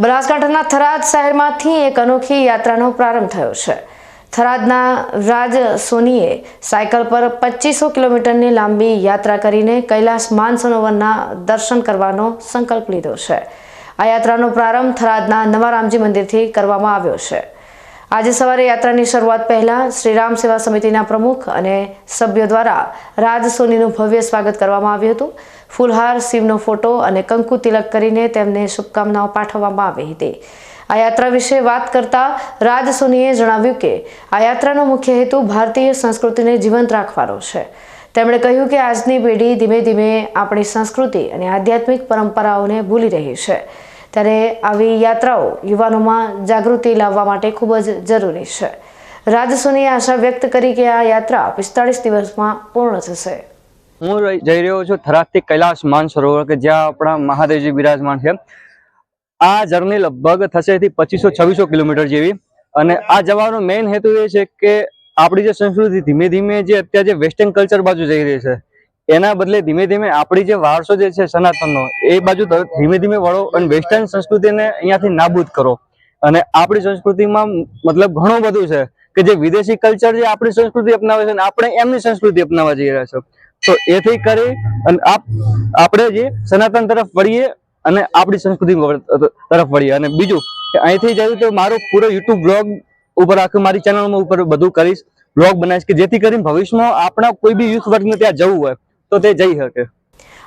બનાસકાંઠાના થરાદ શહેરમાંથી એક અનોખી યાત્રાનો પ્રારંભ થયો છે. થરાદના રાજ સોનીએ સાયકલ પર પચીસો કિલોમીટરની લાંબી યાત્રા કરીને કૈલાસ માનસરોવરના દર્શન કરવાનો સંકલ્પ લીધો છે. આ યાત્રાનો પ્રારંભ થરાદના નવા રામજી મંદિરથી કરવામાં આવ્યો છે. આજે સવારે યાત્રાની શરૂઆત પહેલા શ્રીરામ સેવા સમિતિના પ્રમુખ અને સભ્યો દ્વારા રાજ સોનીનું ભવ્ય સ્વાગત કરવામાં આવ્યું હતું. ફૂલહાર, શિવનો ફોટો અને કંકુ તિલક કરીને તેમને શુભકામનાઓ પાઠવવામાં આવી હતી. આ યાત્રા વિશે વાત કરતા રાજ સોનીએ જણાવ્યું કે, આ યાત્રાનો મુખ્ય હેતુ ભારતીય સંસ્કૃતિને જીવંત રાખવાનો છે. તેમણે કહ્યું કે આજની પેઢી ધીમે ધીમે આપણી સંસ્કૃતિ અને આધ્યાત્મિક પરંપરાઓને ભૂલી રહી છે. ત્યારે આવી યાત્રાઓ યુવાનોમાં જાગૃતિ લાવવા માટે ખૂબ જ જરૂરી છે. રાજસોનીએ આશા વ્યક્ત કરી કે આ યાત્રા પિસ્તાળીસ દિવસમાં પૂર્ણ થશે. હું જઈ રહ્યો છું થરાદથી કૈલાસ માનસરોવર કે જ્યાં આપણા મહાદેવજી બિરાજમાન છે. આ જર્ની લગભગ થશે એથી પચીસો છવ્વીસો કિલોમીટર જેવી. અને આ જવાનો મેઇન હેતુ એ છે કે આપણી જે સંસ્કૃતિ ધીમે ધીમે જે અત્યારે જે વેસ્ટર્ન કલ્ચર બાજુ જઈ રહી છે એના બદલે ધીમે ધીમે આપણી જે વારસો જે છે સનાતનનો, એ બાજુ ધીમે ધીમે વળો અને વેસ્ટર્ન સંસ્કૃતિને અહીંયાથી નાબૂદ કરો. અને આપણી સંસ્કૃતિમાં મતલબ ઘણું બધું છે કે જે વિદેશી કલ્ચર જે આપણી સંસ્કૃતિ અપનાવે છે આપણે એમની સંસ્કૃતિ અપનાવવા જઈ રહ્યા છે. તો એથી કરી અને આપ, આપણે જે સનાતન તરફ વળીએ અને આપણી સંસ્કૃતિ તરફ વળીએ. અને બીજું કે અહીંથી જવું તો મારો પૂરો યુટ્યુબ બ્લોગ ઉપર આખું મારી ચેનલમાં ઉપર બધું કરીશ. બ્લોગ બનાવીશ કે જેથી કરીને ભવિષ્યમાં આપણા કોઈ બી યુથ વર્ગને ત્યાં જવું હોય. તો તે જઈ શકે.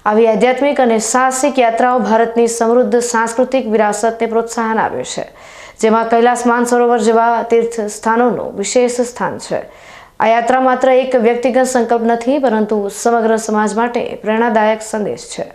આવી આધ્યાત્મિક અને સાહસિક યાત્રાઓ ભારતની સમૃદ્ધ સાંસ્કૃતિક વિરાસતને પ્રોત્સાહન આપે છે, જેમાં કૈલાસ માનસરોવર જેવા તીર્થ સ્થાનોનું વિશેષ સ્થાન છે. આ યાત્રા માત્ર એક વ્યક્તિગત સંકલ્પ નથી, પરંતુ સમગ્ર સમાજ માટે પ્રેરણાદાયક સંદેશ છે.